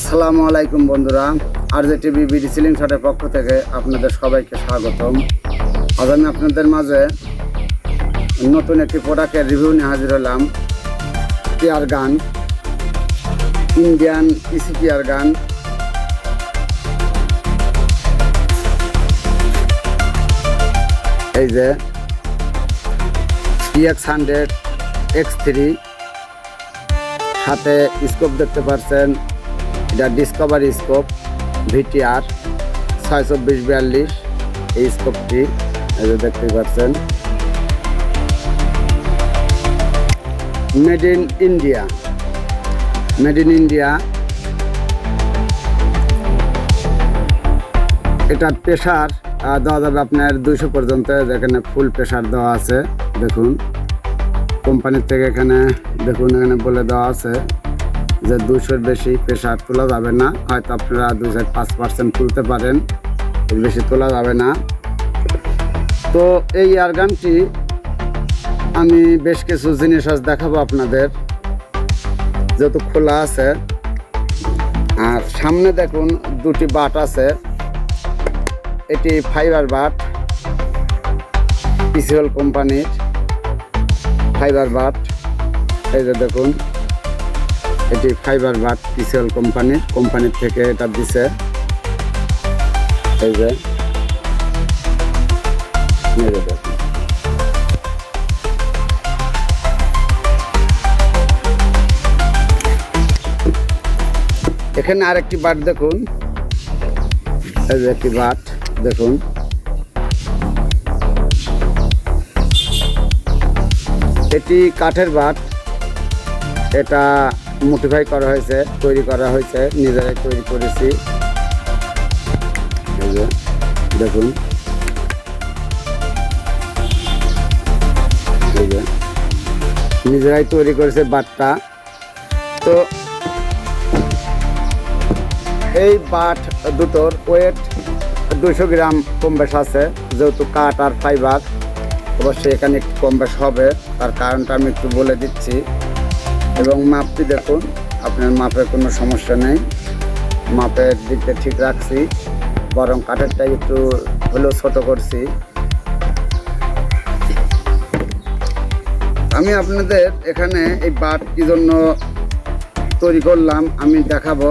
আসসালামু আলাইকুম বন্ধুরা আর জে টিভি বিডি সিলিং শটের পক্ষ থেকে আপনাদের সবাইকে স্বাগতম। আজ আমি আপনাদের মাঝে নতুন একটি প্রোডাক্টের রিভিউ নিয়ে হাজির হলাম। পেয়ার গান, ইন্ডিয়ান ইসি পেয়ার গান। এই যে পিএক্স হান্ড্রেড এক্স থ্রি হাতে স্কোপ দেখতে পাচ্ছেন এটা ডিসকভারি স্কোপ ভিটিআর ছয় চব্বিশ বিয়াল্লিশ, এই স্কোপটি দেখতে পাচ্ছেন। Made in India made in India এটার প্রেশার দেওয়া যাবে আপনার দুইশো পর্যন্ত। যেখানে ফুল প্রেশার দেওয়া আছে, দেখুন। কোম্পানির থেকে এখানে, দেখুন, এখানে বলে দেওয়া আছে। যে দুশোর বেশি প্রেশার তোলা যাবে না, হয়তো আপনারা দুই চার পাঁচ পার্সেন্ট তুলতে পারেন, এর বেশি তোলা যাবে না। তো এই এয়ারগানটি আমি বেশ কিছু জিনিস আজ দেখাবো আপনাদের। যেহেতু খোলা আছে, আর সামনে দেখুন দুটি বাট আছে। এটি ফাইবার বাট, পিসিএল কোম্পানির ফাইবার বাট। এই যে দেখুন। এটি ফাইবার বাট পিসিএল কোম্পানির কোম্পানির থেকে এটা দিছে। এই যে। এখানে আরেকটি বাট দেখুন। এই যে একটি বাট দেখুন। এটি কাঠের বাট এটা মোটিফাই করা হয়েছে, তৈরি করা হয়েছে, নিজেরাই তৈরি করেছি। দেখুন। নিজেরাই তৈরি করেছে বাটটা। তো এই বাট দুটোর ওয়েট দুশো গ্রাম কম বেশ আছে, যেহেতু কাঠ আর ফাইবার অবশ্যই এখানে একটু কম বেশ হবে, তার কারণটা আমি একটু বলে দিচ্ছি। এবং মাপটি দেখুন, আপনার মাপের কোনো সমস্যা নেই। মাপের দিকটা ঠিক রাখছি, বরং কাঠেরটা একটু হলেও ছোট করছি। আমি আপনাদের এখানে এই বাট কি জন্য তৈরি করলাম, আমি দেখাবো।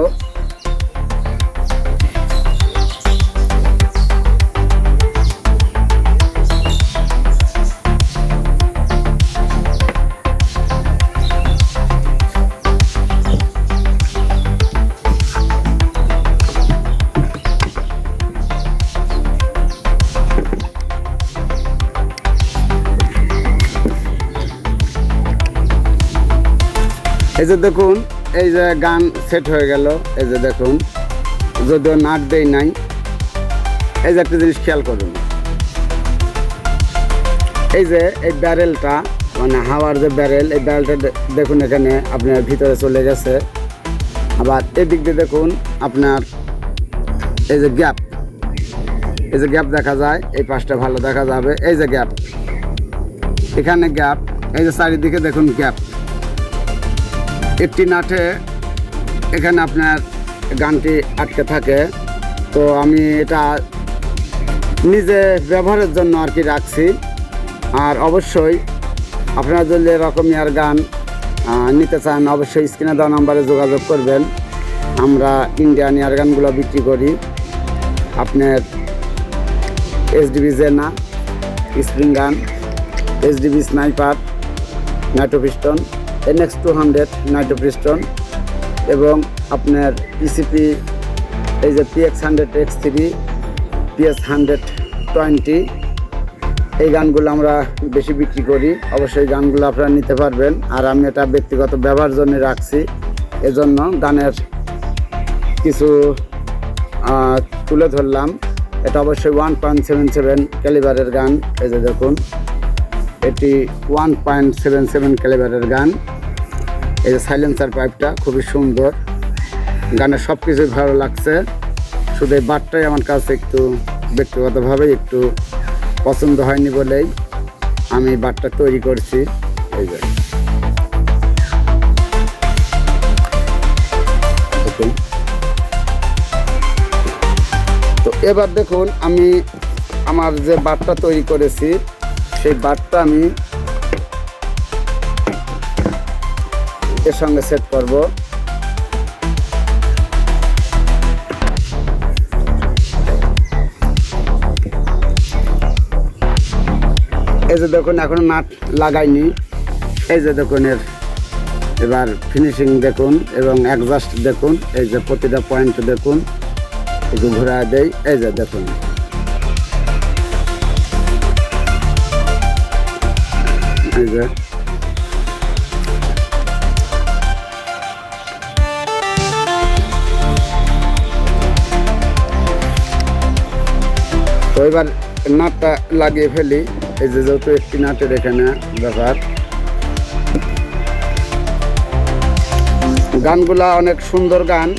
যে দেখুন, এই যে গান সেট হয়ে গেল, এই যে দেখুন, যদিও নাট দেই নাই, এই যে একটা জিনিস খেয়াল করুন। এই যে এই ব্যারেলটা মানে হাওয়ার যে ব্যারেল এই ব্যারেলটা দেখুন এখানে আপনার ভিতরে চলে গেছে। আবার এদিক দিয়ে দেখুন আপনার এই যে গ্যাপ এই যে গ্যাপ দেখা যায়, এই পাশটা ভালো দেখা যাবে, এই যে গ্যাপ এখানে গ্যাপ এই যে চারিদিকে দেখুন গ্যাপ একটি নাটে এখানে আপনার গানটি আটকে থাকে। তো আমি এটা নিজে ব্যবহারের জন্য আর কি রাখছি। আর অবশ্যই আপনারা যদি এরকম ইয়ার গান নিতে চান, অবশ্যই স্ক্রিনে দেওয়া নাম্বারে যোগাযোগ করবেন। আমরা ইন্ডিয়ান ইয়ার গানগুলো বিক্রি করি। আপনার এসডিবি জেনা, spring gun, SDB sniper nitro piston NX two hundred nitro piston এবং আপনার পিসিপি এই যে PX hundred X three PS hundred twenty এই গানগুলো আমরা বেশি বিক্রি করি। অবশ্যই গানগুলো আপনারা নিতে পারবেন। আর আমি এটা ব্যক্তিগত ব্যবহার জন্য রাখছি। এজন্য গানের কিছু তুলে ধরলাম। এটা অবশ্যই ওয়ান পয়েন্ট সেভেন সেভেন ক্যালিবারের গান। এই যে দেখুন। এটি ওয়ান পয়েন্ট সেভেন সেভেন ক্যালিবারের গান। এই যে সাইলেন্সার পাইপটা খুবই সুন্দর। গানের সব কিছুই ভালো লাগছে। শুধু এই বাটটাই আমার কাছে একটু ব্যক্তিগতভাবে একটু পছন্দ হয়নি বলেই আমি বাটটা তৈরি করছি। এই যে। দেখুন এবার দেখুন, আমি আমার যে বাটটা তৈরি করেছি সেই বাটটা আমি এর সঙ্গে সেট করব। এই যে দেখুন, এখনও নাট লাগাইনি। এই যে দেখুন, এর এবার ফিনিশিং দেখুন এবং অ্যাডজাস্ট দেখুন। এই যে প্রতিটা পয়েন্ট দেখুন। একটু ঘোরা দেয় এই যে দেখুন। এই যে তো এবার নাটটা লাগিয়ে ফেলি। এই যে যেহেতু একটি নাটের এখানে ব্যাপার। গানগুলা অনেক সুন্দর গান।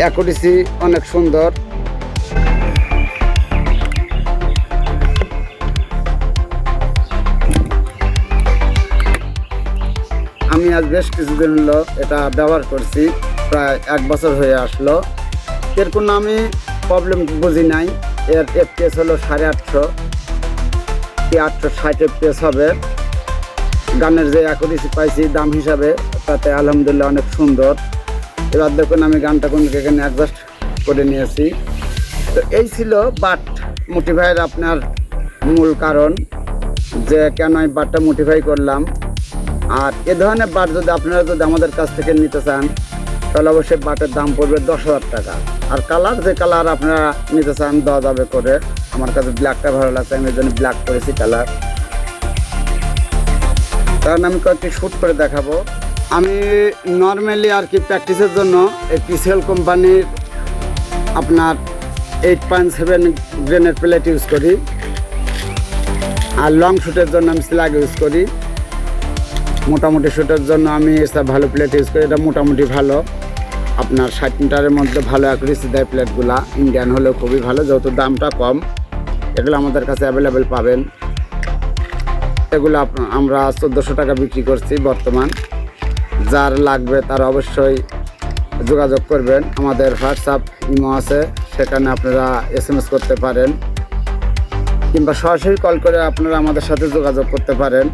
অ্যাকুরেসি অনেক সুন্দর। আজ বেশ কিছুদিন হলো এটা ব্যবহার করছি, প্রায় এক বছর হয়ে আসলো। এর কোনো আমি প্রবলেম বুঝি নাই। এর এফপিএস হলো সাড়ে আটশো। কি আটশো ষাট এফপিএস হবে। গানের যে অ্যাকুরেসি পাইছি, দাম হিসাবে, তাতে আলহামদুলিল্লাহ অনেক সুন্দর। এবার দেখুন আমি গানটা কোন এখানে অ্যাডজাস্ট করে নিয়েছি। তো এই ছিল বাট মোটিফাইয়ের আপনার মূল কারণ, যে কেন আমি বাটটা মোটিফাই করলাম। আর এ ধরনের বাট যদি আপনারা যদি আমাদের কাছ থেকে নিতে চান, তাহলে অবশ্যই বাটের দাম পড়বে দশ হাজার টাকা। আর কালার যে কালার আপনারা নিতে চান, দেওয়া যাবে করে। আমার কাছে ব্ল্যাকটা ভালো লাগছে, আমি জন্য ব্ল্যাক করেছি কালার। কারণ আমি কয়েকটি শ্যুট করে দেখাবো। আমি নর্মালি আর কি প্র্যাকটিসের জন্য এই পিসিএল কোম্পানির আপনার এইট পয়েন্ট সেভেন গ্রেনের প্লেট ইউজ করি। আর লং শ্যুটের জন্য আমি স্ল্যাগ ইউজ করি। মোটামুটি শ্যুটের জন্য আমি এটা ভালো প্লেট ইউজ করি। এটা মোটামুটি ভালো। আপনার ষাট মিটারের মধ্যে ভালো অ্যাকুরেসি দেয় প্লেটগুলা ইন্ডিয়ান হলেও খুবই ভালো, যেহেতু দামটা কম। এগুলো আমাদের কাছে অ্যাভেলেবেল পাবেন। এগুলো আমরা চোদ্দোশো টাকা বিক্রি করছি বর্তমান। যার লাগবে তার অবশ্যই যোগাযোগ করবেন। আমাদের হোয়াটসঅ্যাপ ইমো আছে, সেখানে আপনারা এস এম এস করতে পারেন। কিংবা সরাসরি কল করে আপনারা আমাদের সাথে যোগাযোগ করতে পারেন।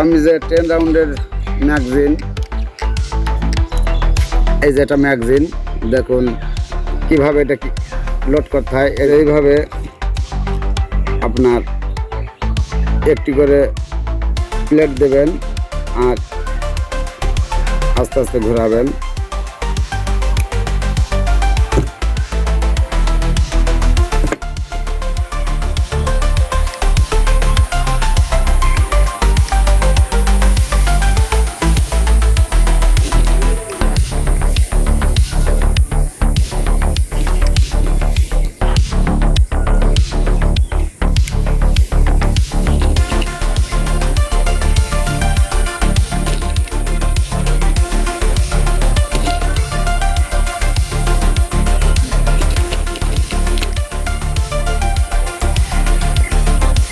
আমি যে টেন রাউন্ডের ম্যাগজিন এই যে এটা ম্যাগজিন দেখুন কীভাবে এটা লোড করতে হয়। এইভাবে আপনার একটি করে প্লেট দেবেন আর আস্তে আস্তে ঘোরাবেন।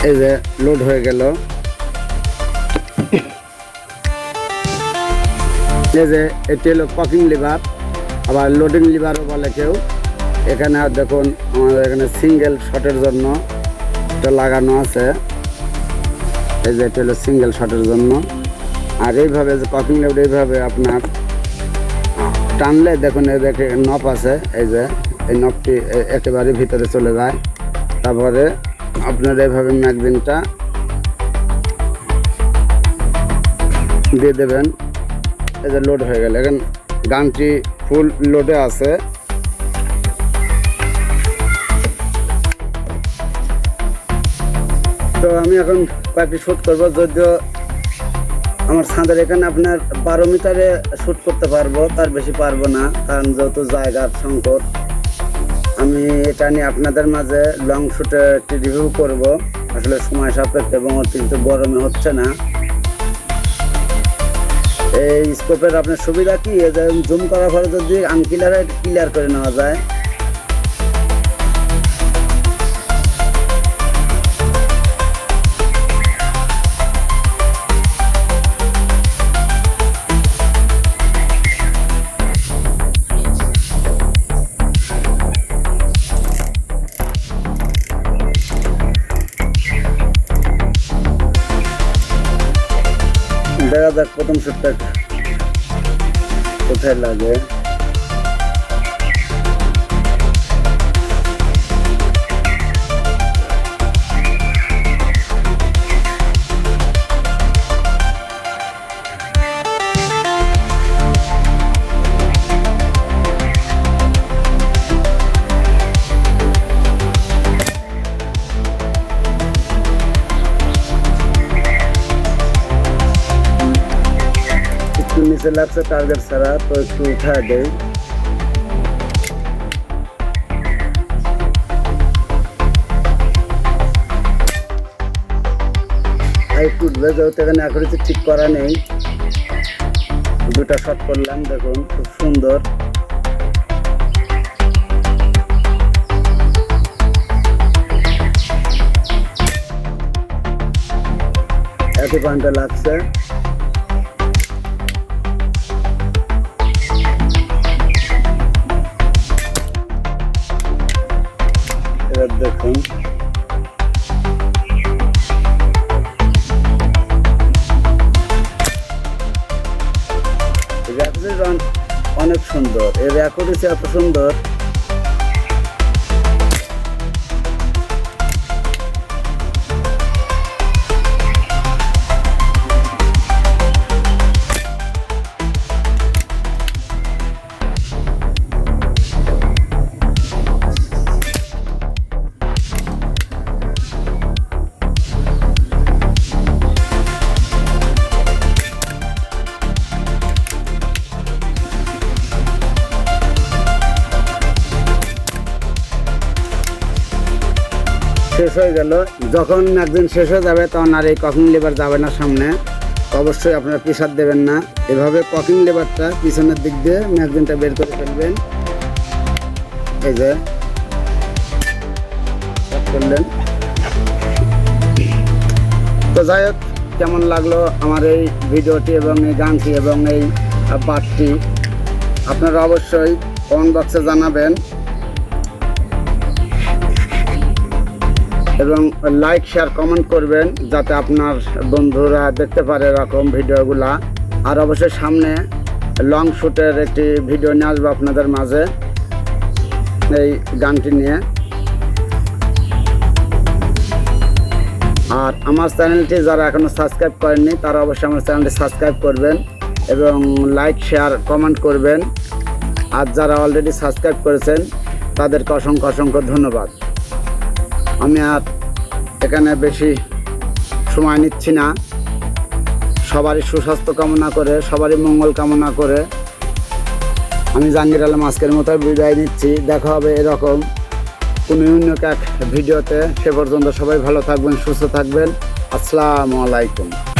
এই যে লোড হয়ে গেল। এই যে এটি হলো ককিং লিভার আবার লোডিং লিভারও বলে কেউ। এখানে আর দেখুন, আমাদের এখানে সিঙ্গেল শটের জন্য এটা লাগানো আছে। এই যে এটা হলো সিঙ্গেল শটের জন্য। আর এইভাবে যে ককিং লিভার এইভাবে আপনার টানলে দেখুন, এই দেখে নপ আছে, এই যে এই নপটি একেবারে ভিতরে চলে যায়। তারপরে আপনার এভাবে ম্যাগজিনটা দিয়ে দেবেন। যে লোড হয়ে গেল। এখন গানটি ফুল লোডে আছে। তো আমি এখন কয়েকটি শ্যুট করব, যদিও আমার ছাদের এখানে আপনার বারো মিটারে শ্যুট করতে পারব, তার বেশি পারব না, কারণ যেহেতু জায়গার সংকট। আমি এটা নিয়ে আপনাদের মাঝে লং শুটে একটি রিভিউ করব। আসলে সময় সাপেক্ষ এবং অতিরিক্ত গরমে হচ্ছে না। এই স্কোপের আপনার সুবিধা কি? জুম করার পরে যদি আনকিলার ক্লিয়ার করে নেওয়া যায় দেখা যাক প্রথম শুটটা কোথায় লাগে নিচে লাগছে টার্গেট ছাড়া তো একটু উঠা দেয় একটু উঠবে যেহেতু এখানে আকৃতি ঠিক করা নেই। দুটা শট করলাম, দেখুন, খুব সুন্দর। একই পয়েন্টে লাগছে। অনেক সুন্দর। এই র্যাকুটিস এত সুন্দর। হয়ে গেল। যখন একদিন শেষ হয়ে যাবে, তখন আর এই ককিং লেবার যাবে না সামনে। অবশ্যই আপনারা প্রেশার দেবেন না। এভাবে ককিং লেবারটা পিছনের দিক দিয়ে ম্যাগজিনটা বের করে ফেলবেন। এই যে করলেন। তো যাই হোক, কেমন লাগল আমার এই ভিডিওটি এবং এই গানটি এবং এই পাঠটি আপনারা অবশ্যই কমেন্ট বক্সে জানাবেন। এবং লাইক শেয়ার কমেন্ট করবেন যাতে আপনার বন্ধুরা দেখতে পারে এরকম ভিডিওগুলা। আর অবশ্যই সামনে লং শ্যুটের একটি ভিডিও নিয়ে আসব আপনাদের মাঝে এই গানটি নিয়ে। আর আমার চ্যানেলটি যারা এখনও সাবস্ক্রাইব করেননি, তারা অবশ্যই আমার চ্যানেলটি সাবস্ক্রাইব করবেন এবং লাইক শেয়ার কমেন্ট করবেন। আর যারা অলরেডি সাবস্ক্রাইব করেছেন, তাদেরকে অসংখ্য অসংখ্য ধন্যবাদ। আমি আর এখানে বেশি সময় নিচ্ছি না। সবারই সুস্বাস্থ্য কামনা করে, সবারই মঙ্গল কামনা করে। আমি জাহাঙ্গীর আলম আজকের মতো বিদায় নিচ্ছি। দেখা হবে এরকম কোনো অন্য এক ভিডিওতে। সে পর্যন্ত সবাই ভালো থাকবেন, সুস্থ থাকবেন। আসসালামু আলাইকুম।